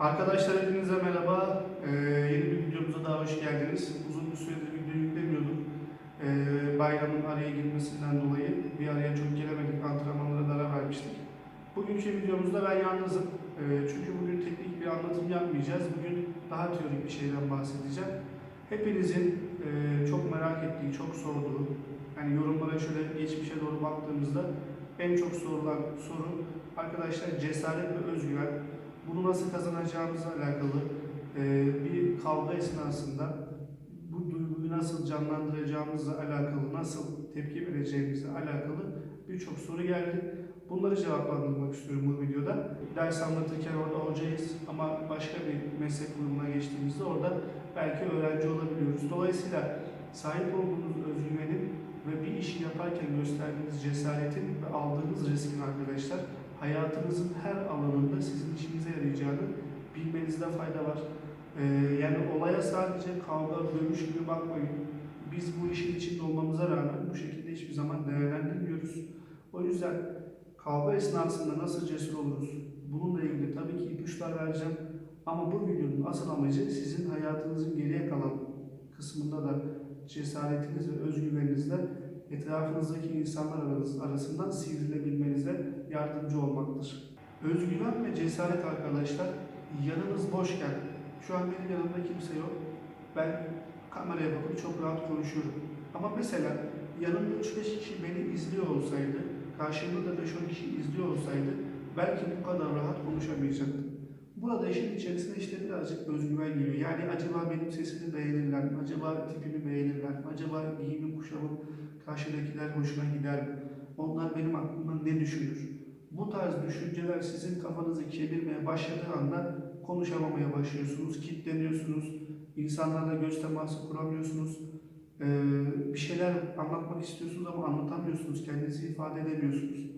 Arkadaşlar hepinize merhaba. Ee, yeni bir videomuza daha hoş geldiniz. Uzun bir süredir video yüklemiyordum. Ee, bayramın araya girmesinden dolayı bir araya çok gelemedik. Antrenmanlara da vermiştik. Bugünkü videomuzda ben yalnızım. Ee, çünkü bugün teknik bir anlatım yapmayacağız. Bugün daha teorik bir şeyden bahsedeceğim. Hepinizin e, çok merak ettiği, çok sorduğu, yani yorumlara şöyle geçmişe doğru baktığımızda en çok sorulan soru arkadaşlar cesaret ve özgüven. Bunu nasıl kazanacağımızla alakalı e, bir kavga esnasında bu duyguyu nasıl canlandıracağımızla alakalı, nasıl tepki vereceğimizle alakalı birçok soru geldi. Bunları cevaplandırmak istiyorum bu videoda. Ders anlatırken orada hocayız ama başka bir meslek grubuna geçtiğimizde orada belki öğrenci olabiliyoruz. Dolayısıyla sahip olduğunuz özgüvenin ve bir işi yaparken gösterdiğiniz cesaretin ve aldığınız riskin arkadaşlar hayatınızın her alanında sizin işinize yarayacağını bilmenizde fayda var. Ee, yani olaya sadece kavga, dövüş gibi bakmayın. Biz bu işin içinde olmamıza rağmen bu şekilde hiçbir zaman değerlendirmiyoruz. O yüzden kavga esnasında nasıl cesur oluruz? Bununla ilgili tabii ki ipuçlar vereceğim. Ama bu videonun asıl amacı sizin hayatınızın geriye kalan kısmında da cesaretiniz ve özgüveninizle etrafınızdaki insanlar arası- arasından sivrilebilmenize yardımcı olmaktır. Özgüven ve cesaret arkadaşlar yanınız boşken, şu an benim yanımda kimse yok. Ben kameraya bakıp çok rahat konuşuyorum. Ama mesela yanımda 3-5 kişi beni izliyor olsaydı, karşımda da 5-10 kişi izliyor olsaydı belki bu kadar rahat konuşamayacaktım. Burada işin içerisine işte birazcık özgüven giriyor. Yani acaba benim sesimi beğenirler mi? Acaba tipimi beğenirler mi? Acaba giyimim, kuşamım karşıdakiler hoşuna gider mi? Onlar benim aklımda ne düşünür? Bu tarz düşünceler sizin kafanızı kemirmeye başladığı anda konuşamamaya başlıyorsunuz, kilitleniyorsunuz, insanlarla göz teması kuramıyorsunuz, Ee, bir şeyler anlatmak istiyorsunuz ama anlatamıyorsunuz, kendinizi ifade edemiyorsunuz.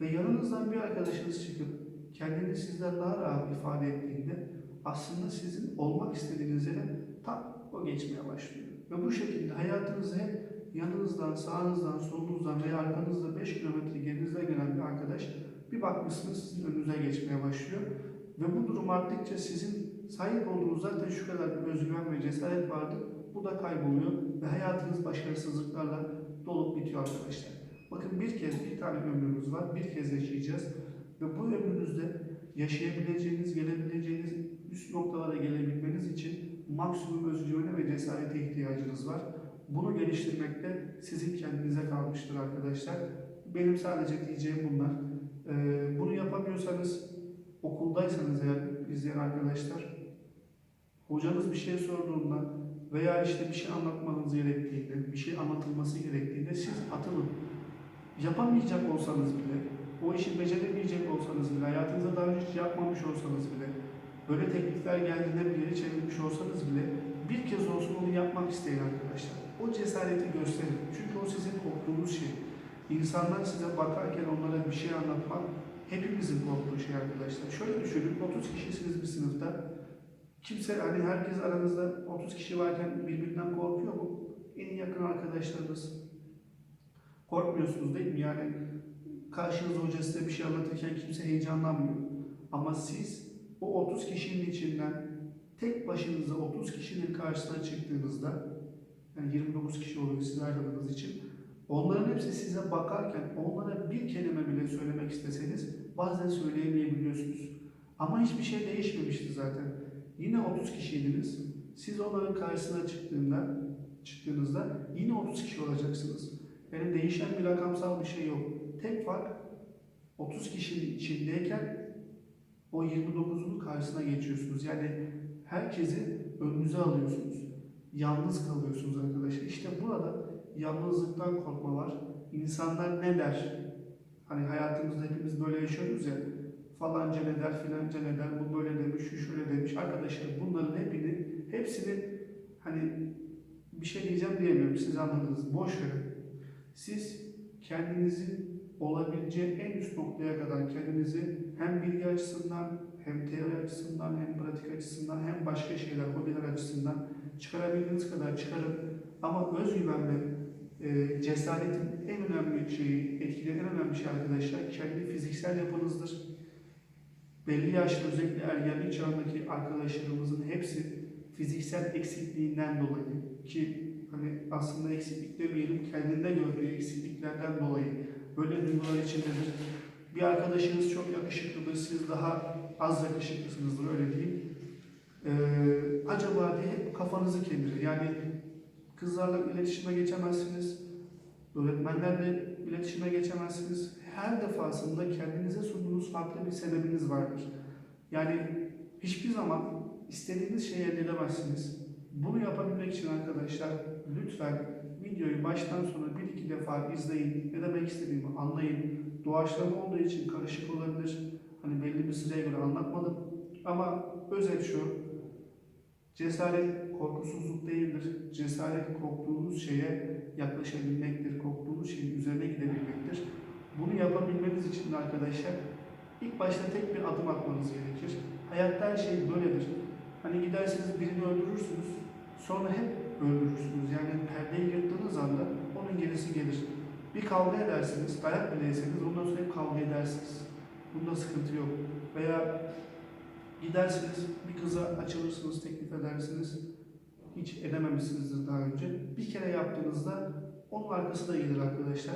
Ve yanınızdan bir arkadaşınız çıkıp kendini sizden daha rahat ifade ettiğinde aslında sizin olmak istediğiniz yere tam o geçmeye başlıyor. Ve bu şekilde hayatınızı hep yanınızdan, sağınızdan, solunuzdan veya arkanızda 5 kilometre gerinizden gelen bir arkadaş bir bakmışsınız sizin önünüze geçmeye başlıyor. Ve bu durum arttıkça sizin sahip olduğunuz zaten şu kadar bir özgüven ve cesaret vardı. Bu da kayboluyor ve hayatınız başarısızlıklarla dolup bitiyor arkadaşlar. Bakın bir kez bir tane ömrümüz var. Bir kez yaşayacağız. Ve bu ömrünüzde yaşayabileceğiniz, gelebileceğiniz üst noktalara gelebilmeniz için maksimum özgüvene ve cesarete ihtiyacınız var. Bunu geliştirmekte sizin kendinize kalmıştır arkadaşlar. Benim sadece diyeceğim bunlar. Ee, bunu yapamıyorsanız okuldaysanız eğer izleyen arkadaşlar hocanız bir şey sorduğunda veya işte bir şey anlatmanız gerektiğinde, bir şey anlatılması gerektiğinde siz atılın. Yapamayacak olsanız bile, o işi beceremeyecek olsanız bile, hayatınızda daha önce hiç yapmamış olsanız bile, böyle teklifler geldiğinde bir yeri çevirmiş olsanız bile bir kez olsun onu yapmak isteyin arkadaşlar. O cesareti gösterin. Çünkü o sizin korktuğunuz şey. İnsanlar size bakarken onlara bir şey anlatmak hepimizin korktuğu şey arkadaşlar. Şöyle düşünün, 30 kişisiniz bir sınıfta. Kimse, hani herkes aranızda 30 kişi varken birbirinden korkuyor mu? En yakın arkadaşlarınız. Korkmuyorsunuz değil mi? Yani karşınızda hoca size bir şey anlatırken kimse heyecanlanmıyor. Ama siz o 30 kişinin içinden tek başınıza 30 kişinin karşısına çıktığınızda yani 29 kişi oluyor siz ayrıldığınız için onların hepsi size bakarken onlara bir kelime bile söylemek isteseniz bazen söyleyemeyebiliyorsunuz. Ama hiçbir şey değişmemişti zaten. Yine 30 kişiydiniz. Siz onların karşısına çıktığında, çıktığınızda yine 30 kişi olacaksınız. Yani değişen bir rakamsal bir şey yok. Tek fark 30 kişinin içindeyken o 29'un karşısına geçiyorsunuz. Yani herkesi önünüze alıyorsunuz. Yalnız kalıyorsunuz arkadaşlar. İşte burada yalnızlıktan korkma var. İnsanlar ne der? Hani hayatımızda hepimiz böyle yaşıyoruz ya. Falanca ne der, filanca ne der, bu böyle demiş, şu şöyle demiş. Arkadaşlar bunların hepini, hepsini hani bir şey diyeceğim diyemiyorum. Siz anladınız. Boş verin. Siz kendinizi olabileceği en üst noktaya kadar kendinizi hem bilgi açısından hem teori açısından hem pratik açısından hem başka şeyler, hobiler açısından çıkarabildiğiniz kadar çıkarın. Ama özgüven ve e, cesaretin en önemli şeyi, etkileyen en önemli şey arkadaşlar kendi fiziksel yapınızdır. belli yaşta özellikle ergenlik çağındaki arkadaşlarımızın hepsi fiziksel eksikliğinden dolayı ki hani aslında eksiklik demeyelim kendinde gördüğü eksikliklerden dolayı böyle duygular içindedir. Bir arkadaşınız çok yakışıklıdır, siz daha az yakışıklısınızdır öyle diyeyim. Ee, acaba diye kafanızı kemirir. Yani kızlarla iletişime geçemezsiniz, öğretmenlerle iletişime geçemezsiniz. Her defasında kendinize sunduğunuz farklı bir sebebiniz vardır. Yani hiçbir zaman istediğiniz şeyi elde edemezsiniz. Bunu yapabilmek için arkadaşlar lütfen videoyu baştan sona bir iki defa izleyin. Ne demek istediğimi anlayın. Doğaçlama olduğu için karışık olabilir. Hani belli bir sıraya göre anlatmadım. Ama özet şu. Cesaret korkusuzluk değildir. Cesaret korktuğunuz şeye yaklaşabilmektir. Korktuğunuz şeyin üzerine gidebilmektir. Bunu yapabilmeniz için arkadaşlar ilk başta tek bir adım atmanız gerekir. Hayatta her şey böyledir. Hani gidersiniz birini öldürürsünüz, sonra hep öldürürsünüz. Yani perdeyi yırttığınız anda onun gerisi gelir. Bir kavga edersiniz, dayak bile ondan sonra hep kavga edersiniz. Bunda sıkıntı yok. Veya gidersiniz, bir kıza açılırsınız, teklif edersiniz. Hiç edememişsinizdir daha önce. Bir kere yaptığınızda onun arkası da gelir arkadaşlar.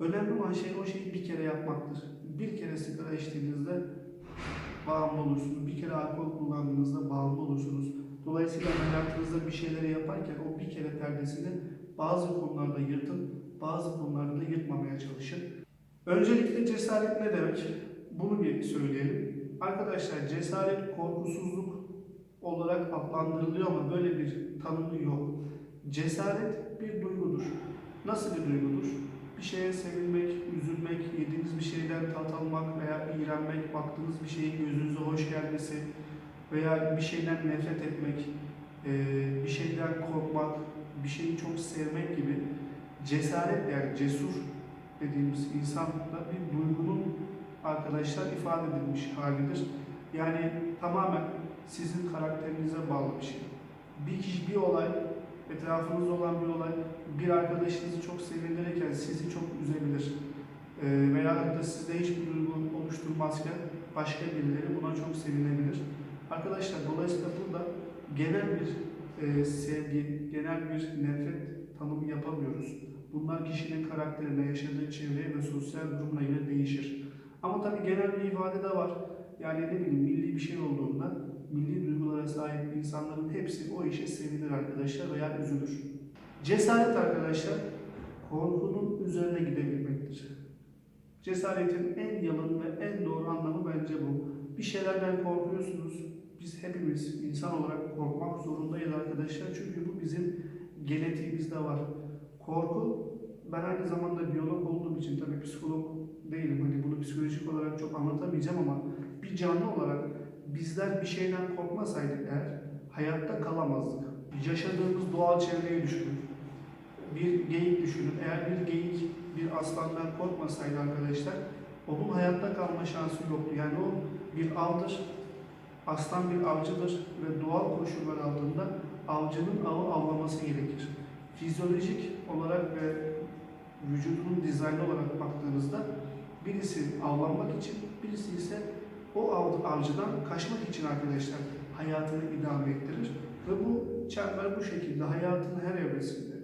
Önemli olan şey o şeyi bir kere yapmaktır. Bir kere sigara içtiğinizde bağımlı olursunuz. Bir kere alkol kullandığınızda bağımlı olursunuz. Dolayısıyla hayatınızda bir şeyleri yaparken o bir kere perdesini bazı konularda yırtın, bazı konularda da yırtmamaya çalışın. Öncelikle cesaret ne demek? Bunu bir söyleyelim. Arkadaşlar cesaret korkusuzluk olarak adlandırılıyor ama böyle bir tanımı yok. Cesaret bir duygudur. Nasıl bir duygudur? Bir şeye sevinmek, üzülmek, yediğiniz bir şeyden tat almak veya iğrenmek, baktığınız bir şeyin gözünüze hoş gelmesi veya bir şeyden nefret etmek, bir şeyden korkmak, bir şeyi çok sevmek gibi cesaret yani cesur dediğimiz insanda bir duygunun arkadaşlar ifade edilmiş halidir. Yani tamamen sizin karakterinize bağlı bir şey. Bir kişi, bir olay, etrafınızda olan bir olay, bir arkadaşınızı çok sevindirirken sizi çok üzebilir. Ee, veya da sizde hiçbir duygu oluşturmazken başka birileri buna çok sevinebilir. Arkadaşlar dolayısıyla burada genel bir e, sevgi, genel bir nefret tanımı yapamıyoruz. Bunlar kişinin karakterine, yaşadığı çevreye ve sosyal durumuna göre değişir. Ama tabii genel bir ifade de var. Yani ne bileyim milli bir şey olduğunda milli duygulara sahip insanların hepsi o işe sevinir arkadaşlar veya üzülür. Cesaret arkadaşlar korkunun üzerine gidebilmektir. Cesaretin en yalın ve en doğru anlamı bence bu. Bir şeylerden korkuyorsunuz. Biz hepimiz insan olarak korkmak zorundayız arkadaşlar. Çünkü bu bizim genetiğimizde var. Korku, ben aynı zamanda biyolog olduğum için tabii psikolog değilim. Hani bunu psikolojik olarak çok anlatamayacağım ama bir canlı olarak bizler bir şeyden korkmasaydık eğer hayatta kalamazdık. Yaşadığımız doğal çevreyi düşünün. Bir geyik düşünün. Eğer bir geyik bir aslandan korkmasaydı arkadaşlar onun hayatta kalma şansı yoktu. Yani o bir avdır. Aslan bir avcıdır ve doğal koşullar altında avcının avı avlaması gerekir. Fizyolojik olarak ve vücudunun dizaynı olarak baktığınızda birisi avlanmak için, birisi ise o av, avcıdan kaçmak için arkadaşlar hayatını idame ettirir. Ve bu çember bu şekilde hayatın her evresinde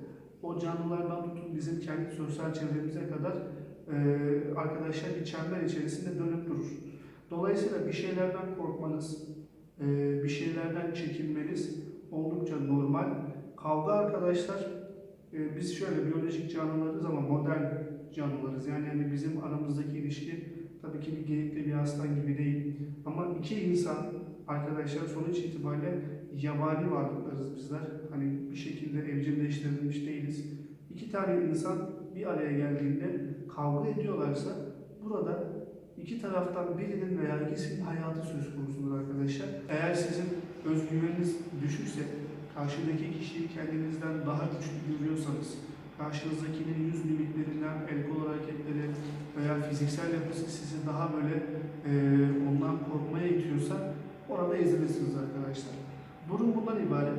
o canlılardan tutun bizim kendi sosyal çevremize kadar e, arkadaşlar bir çember içerisinde dönüp durur. Dolayısıyla bir şeylerden korkmanız, e, bir şeylerden çekinmeniz oldukça normal. Kavga arkadaşlar e, biz şöyle biyolojik canlılarız ama modern canlılarız. Yani hani bizim aramızdaki ilişki tabii ki bir geyikle bir aslan gibi değil. Ama iki insan arkadaşlar sonuç itibariyle yabani varlıklarız bizler. Hani bir şekilde evcilleştirilmiş değiliz. İki tane insan bir araya geldiğinde kavga ediyorlarsa burada iki taraftan birinin veya ikisinin hayatı söz konusudur arkadaşlar. Eğer sizin özgüveniniz düşükse, karşıdaki kişiyi kendinizden daha güçlü görüyorsanız, karşınızdakinin yüz mimiklerinden, el kol hareketleri veya fiziksel yapısı sizi daha böyle e, ondan korkmaya itiyorsa orada ezilirsiniz arkadaşlar. Durum bundan ibaret.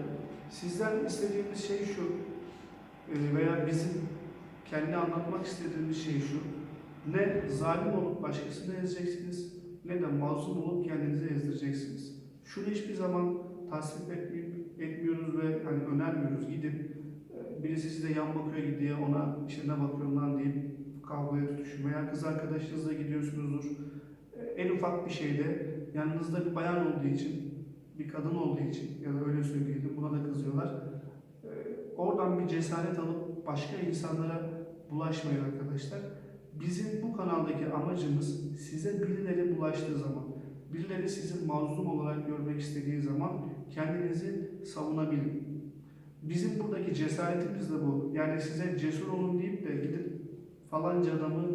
Sizden istediğimiz şey şu e, veya bizim kendi anlatmak istediğimiz şey şu. Ne zalim olup başkasını ezeceksiniz ne de mazlum olup kendinizi ezdireceksiniz. Şunu hiçbir zaman tasvip etmiyoruz ve hani önermiyoruz. Gidip e, birisi size yan bakıyor gidiyor ona işte ne bakıyorum lan deyip kavgaya tutuşun veya kız arkadaşınızla gidiyorsunuzdur. En ufak bir şeyde yanınızda bir bayan olduğu için, bir kadın olduğu için ya da öyle söyleyelim buna da kızıyorlar. E, Oradan bir cesaret alıp başka insanlara bulaşmayın arkadaşlar. Bizim bu kanaldaki amacımız size birileri bulaştığı zaman, birileri sizi mazlum olarak görmek istediği zaman kendinizi savunabilin. Bizim buradaki cesaretimiz de bu. Yani size cesur olun deyip de gidip falanca adamı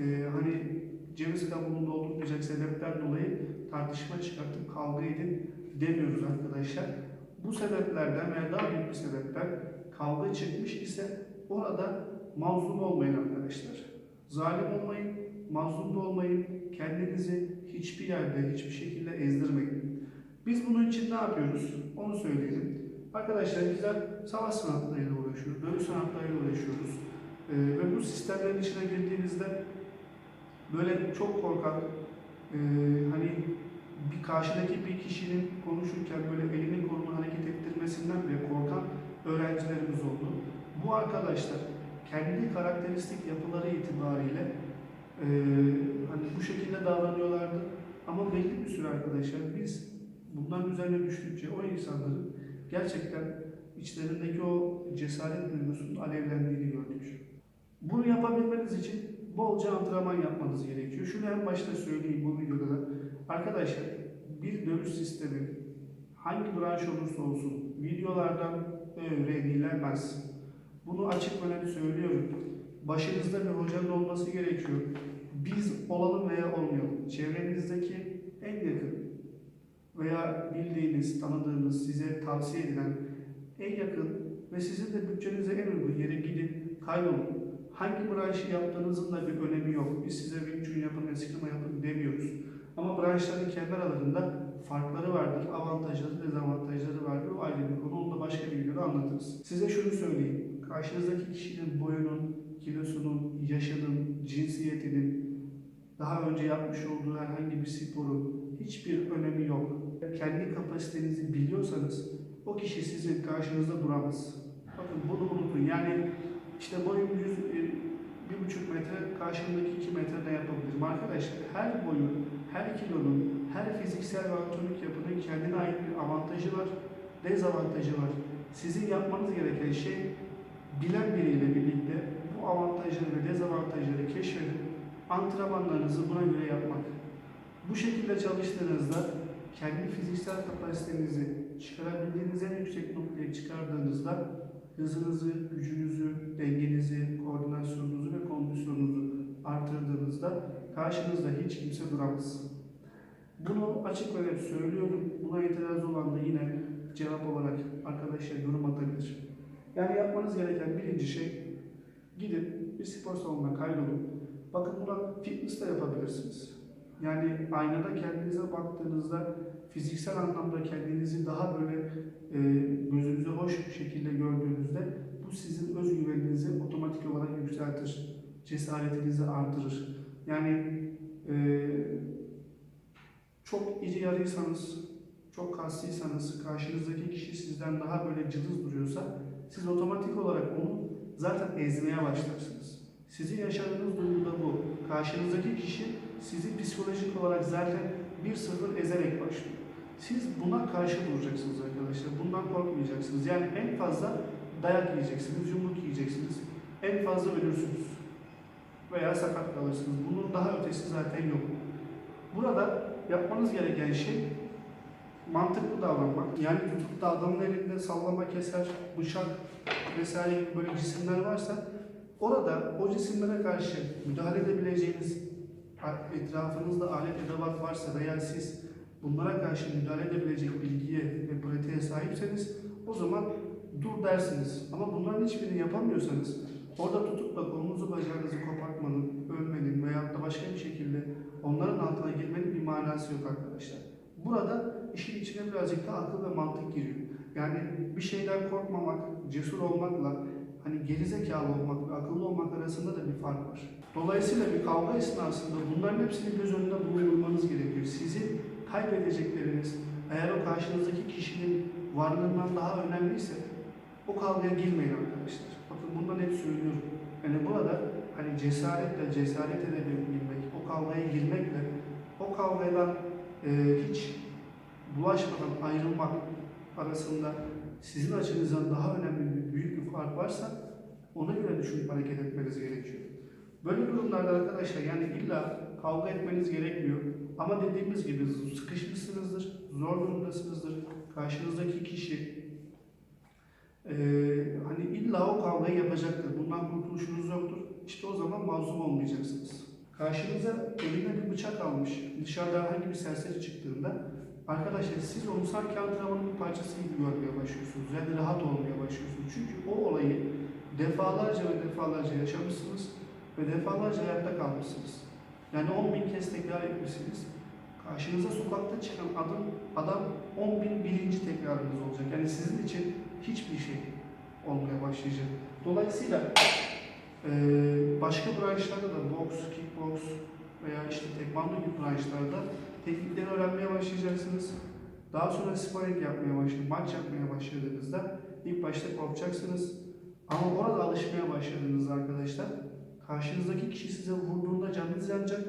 e, hani ceviz kabuğunu doldurmayacak sebepler dolayı tartışma çıkartıp kavga edin demiyoruz arkadaşlar. Bu sebeplerden veya daha büyük bir sebepten kavga çıkmış ise orada mazlum olmayın arkadaşlar. Zalim olmayın, mazlum da olmayın. Kendinizi hiçbir yerde, hiçbir şekilde ezdirmeyin. Biz bunun için ne yapıyoruz? Onu söyleyelim. Arkadaşlar bizler savaş sanatlarıyla uğraşıyoruz, dövüş sanatlarıyla uğraşıyoruz. Ee, ve bu sistemlerin içine girdiğinizde böyle çok korkan, e, hani bir karşıdaki bir kişinin konuşurken böyle elini kolunu hareket ettirmesinden bile korkan öğrencilerimiz oldu. Bu arkadaşlar kendi karakteristik yapıları itibariyle e, hani bu şekilde davranıyorlardı. Ama belli bir süre arkadaşlar biz bundan üzerine düştükçe o insanların gerçekten içlerindeki o cesaret duygusunun alevlendiğini gördük. Bunu yapabilmeniz için bolca antrenman yapmanız gerekiyor. Şunu en başta söyleyeyim bu videoda da. Arkadaşlar bir dövüş sistemi hangi branş olursa olsun videolardan öğrenilemez. Bunu açık ve net söylüyorum. Başınızda bir hocanın olması gerekiyor. Biz olalım veya olmayalım. Çevrenizdeki en yakın veya bildiğiniz, tanıdığınız, size tavsiye edilen en yakın ve sizin de bütçenize en uygun yere gidin, kaybolun. Hangi branşı yaptığınızın da bir önemi yok. Biz size Wing yapın, eskrima yapın demiyoruz. Ama branşların kendi aralarında farkları vardır, avantajları, dezavantajları vardır. O ayrı bir konu, onu da başka bir videoda anlatırız. Size şunu söyleyeyim. Karşınızdaki kişinin boyunun, kilosunun, yaşının, cinsiyetinin, daha önce yapmış olduğu herhangi bir sporun hiçbir önemi yok. Kendi kapasitenizi biliyorsanız o kişi sizin karşınızda duramaz. Bakın bunu unutun. Yani işte boyum 100, e, bir buçuk metre, karşımdaki iki metre ne yapabilirim? Arkadaşlar her boyun, her kilonun, her fiziksel ve anatomik yapının kendine ait bir avantajı var, dezavantajı var. Sizin yapmanız gereken şey bilen biriyle birlikte bu avantajları ve dezavantajları keşfedip antrenmanlarınızı buna göre yapmak. Bu şekilde çalıştığınızda kendi fiziksel kapasitenizi çıkarabildiğiniz en yüksek noktaya çıkardığınızda hızınızı, gücünüzü, dengenizi, koordinasyonunuzu ve kondisyonunuzu artırdığınızda karşınızda hiç kimse duramaz. Bunu açık ve net söylüyorum. Buna itiraz olan da yine cevap olarak arkadaşlar yorum atabilir. Yani yapmanız gereken birinci şey gidin bir spor salonuna kaydolun. Bakın buna fitness de yapabilirsiniz. Yani aynada kendinize baktığınızda fiziksel anlamda kendinizi daha böyle e, gözünüze hoş bir şekilde gördüğünüzde bu sizin özgüveninizi otomatik olarak yükseltir. Cesaretinizi artırır. Yani e, çok iri yarıysanız, çok kaslıysanız, karşınızdaki kişi sizden daha böyle cılız duruyorsa siz otomatik olarak onu zaten ezmeye başlarsınız. Sizin yaşadığınız duygu da bu. Karşınızdaki kişi sizi psikolojik olarak zaten bir sıfır ezerek başlıyor. Siz buna karşı duracaksınız arkadaşlar. Bundan korkmayacaksınız. Yani en fazla dayak yiyeceksiniz, yumruk yiyeceksiniz. En fazla ölürsünüz. Veya sakat kalırsınız. Bunun daha ötesi zaten yok. Burada yapmanız gereken şey mantıklı davranmak. Yani tutup da adamın elinde sallama keser, bıçak vesaire gibi böyle cisimler varsa orada o cisimlere karşı müdahale edebileceğiniz etrafınızda alet edevat varsa veya siz bunlara karşı müdahale edebilecek bilgiye ve pratiğe sahipseniz o zaman dur dersiniz. Ama bunların hiçbirini yapamıyorsanız orada tutup da kolunuzu bacağınızı kopartmanın, ölmenin veya da başka bir şekilde onların altına girmenin bir manası yok arkadaşlar. Burada işin içine birazcık da akıl ve mantık giriyor. Yani bir şeyden korkmamak, cesur olmakla hani gerizekalı olmak ve akıllı olmak arasında da bir fark var. Dolayısıyla bir kavga esnasında bunların hepsini göz önünde bulundurmanız gerekiyor. Sizin kaybedecekleriniz eğer o karşınızdaki kişinin varlığından daha önemliyse o kavgaya girmeyin arkadaşlar. Bakın bundan hep söylüyorum. Yani burada hani cesaretle cesaret edebilmek, o kavgaya girmekle o kavgadan e, hiç bulaşmadan ayrılmak arasında sizin açınızdan daha önemli bir büyük bir fark varsa ona göre düşünüp hareket etmeniz gerekiyor. Böyle durumlarda arkadaşlar yani illa kavga etmeniz gerekmiyor. Ama dediğimiz gibi sıkışmışsınızdır, zor durumdasınızdır. Karşınızdaki kişi eee, hani illa o kavgayı yapacaktır. Bundan kurtuluşunuz yoktur. İşte o zaman mazlum olmayacaksınız. Karşınıza elinde bir bıçak almış, dışarıda herhangi bir serseri çıktığında arkadaşlar siz onu sanki antrenmanın bir parçası gibi görmeye başlıyorsunuz. Yani rahat olmaya başlıyorsunuz. Çünkü o olayı defalarca ve defalarca yaşamışsınız ve defalarca hayatta kalmışsınız. Yani 10 bin kez tekrar etmişsiniz. Karşınıza sokakta çıkan adam, adam 10 bin birinci tekrarınız olacak. Yani sizin için hiçbir şey olmaya başlayacak. Dolayısıyla eee, başka branşlarda da boks, kickboks veya işte tekvando gibi branşlarda teknikleri öğrenmeye başlayacaksınız. Daha sonra sparring yapmaya başlayıp maç yapmaya başladığınızda ilk başta korkacaksınız. Ama orada alışmaya başladığınızda arkadaşlar karşınızdaki kişi size vurduğunda canınız yanacak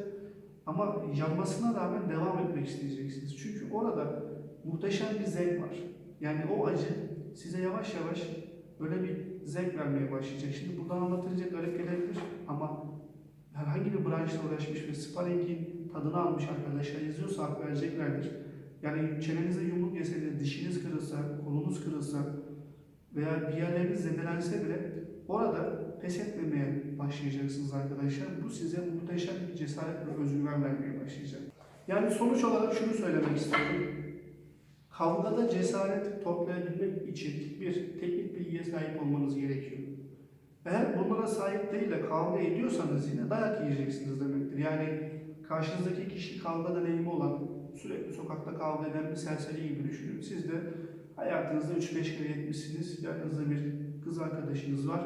ama yanmasına rağmen devam etmek isteyeceksiniz. Çünkü orada muhteşem bir zevk var. Yani o acı size yavaş yavaş böyle bir zevk vermeye başlayacak. Şimdi buradan anlatınca garip gelebilir ama herhangi bir branşla uğraşmış ve sparringin tadını almış arkadaşlar izliyorsa hak vereceklerdir. Yani çenenize yumruk yeseniz, dişiniz kırılsa, kolunuz kırılsa veya bir yerleriniz zedelense bile orada pes etmemeye başlayacaksınız arkadaşlar. Bu size muhteşem bir cesaret ve özgüven vermeye başlayacak. Yani sonuç olarak şunu söylemek istiyorum. Kavgada cesaret toplayabilmek için bir teknik bilgiye sahip olmanız gerekiyor. Eğer bunlara sahip değil de kavga ediyorsanız yine dayak yiyeceksiniz demektir. Yani karşınızdaki kişi kavga deneyimi olan, sürekli sokakta kavga eden bir serseri gibi düşünün. Siz de hayatınızda 3-5 kere etmişsiniz. Yanınızda bir kız arkadaşınız var.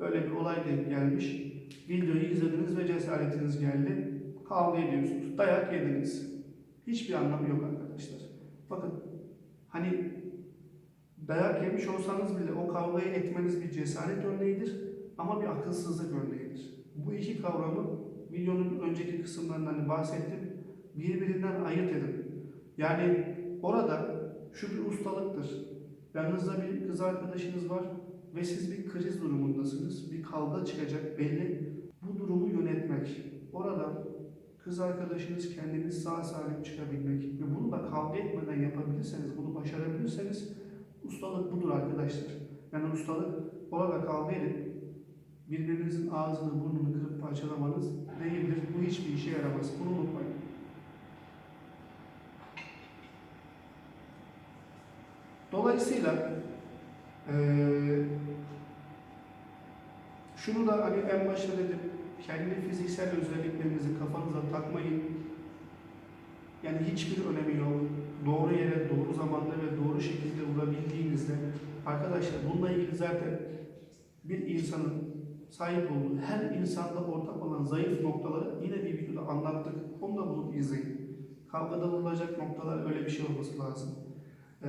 Böyle bir olay denk gelmiş. Videoyu izlediniz ve cesaretiniz geldi. Kavga ediyorsunuz. Dayak yediniz. Hiçbir anlamı yok arkadaşlar. Bakın hani dayak yemiş olsanız bile o kavgayı etmeniz bir cesaret örneğidir ama bir akılsızlık örneğidir. Bu iki kavramı videonun önceki kısımlarından bahsettim. Birbirinden ayırt edin. Yani orada şu bir ustalıktır. Yanınızda bir kız arkadaşınız var ve siz bir kriz durumundasınız. Bir kavga çıkacak belli. Bu durumu yönetmek. Orada kız arkadaşınız kendiniz sağ salim çıkabilmek ve bunu da kavga etmeden yapabilirseniz, bunu başarabilirseniz ustalık budur arkadaşlar. Yani ustalık orada kavga edip birbirinizin ağzını burnunu kırıp parçalamanız değildir. Bu hiçbir işe yaramaz. Bunu unutmayın. Dolayısıyla eee şunu da hani en başta dedim, kendi fiziksel özelliklerinizi kafanıza takmayın. Yani hiçbir önemi yok. Doğru yere, doğru zamanda ve doğru şekilde vurabildiğinizde arkadaşlar bununla ilgili zaten bir insanın sahip olduğu her insanda ortak olan zayıf noktaları yine bir videoda anlattık. Onu da bulup izleyin. Kavgada vurulacak noktalar öyle bir şey olması lazım. Ee,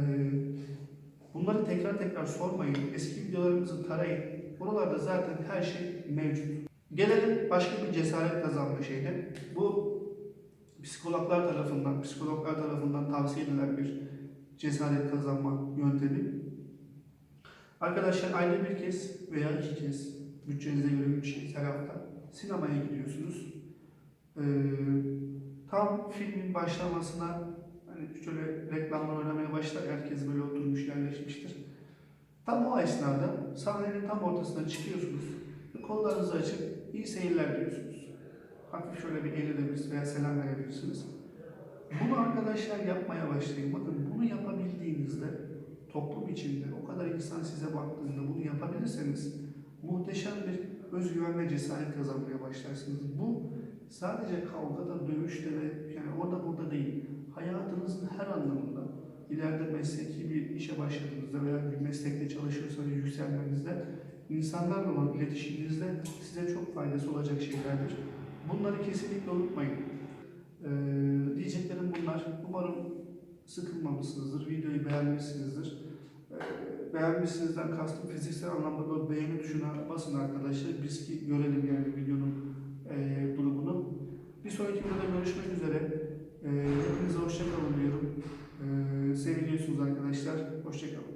bunları tekrar tekrar sormayın. Eski videolarımızı tarayın. Buralarda zaten her şey mevcut. Gelelim başka bir cesaret kazanma şeyine. Bu psikologlar tarafından, psikologlar tarafından tavsiye edilen bir cesaret kazanma yöntemi. Arkadaşlar ayda bir kez veya iki kez bütçenize göre üç kez her sinemaya gidiyorsunuz. Ee, tam filmin başlamasına hani şöyle reklamlar oynamaya başlar herkes böyle oturmuş yerleşmiştir. Tam o esnada sahnenin tam ortasına çıkıyorsunuz. Kollarınızı açıp iyi seyirler diyorsunuz. Hafif şöyle bir el edebilirsiniz veya selam verebilirsiniz. Bunu arkadaşlar yapmaya başlayın. Bakın bunu yapabildiğinizde toplum içinde o kadar insan size baktığında bunu yapabilirseniz muhteşem bir özgüven ve cesaret kazanmaya başlarsınız. Bu sadece kavgada, dövüşte ve yani orada burada değil. Hayatınızın her anlamında ileride mesleki bir işe başladığınızda veya bir meslekte çalışıyorsanız yükselmenizde insanlarla olan iletişiminizde size çok faydası olacak şeylerdir. Bunları kesinlikle unutmayın. Ee, diyeceklerim bunlar. Umarım sıkılmamışsınızdır, videoyu beğenmişsinizdir. Ee, beğenmişsinizden kastım fiziksel anlamda böyle beğeni tuşuna basın arkadaşlar. Biz ki görelim yani videonun e, durumunu. Bir sonraki videoda görüşmek üzere. Ee, hepinize hoşçakalın diyorum. Ee, seviliyorsunuz arkadaşlar. Hoşçakalın.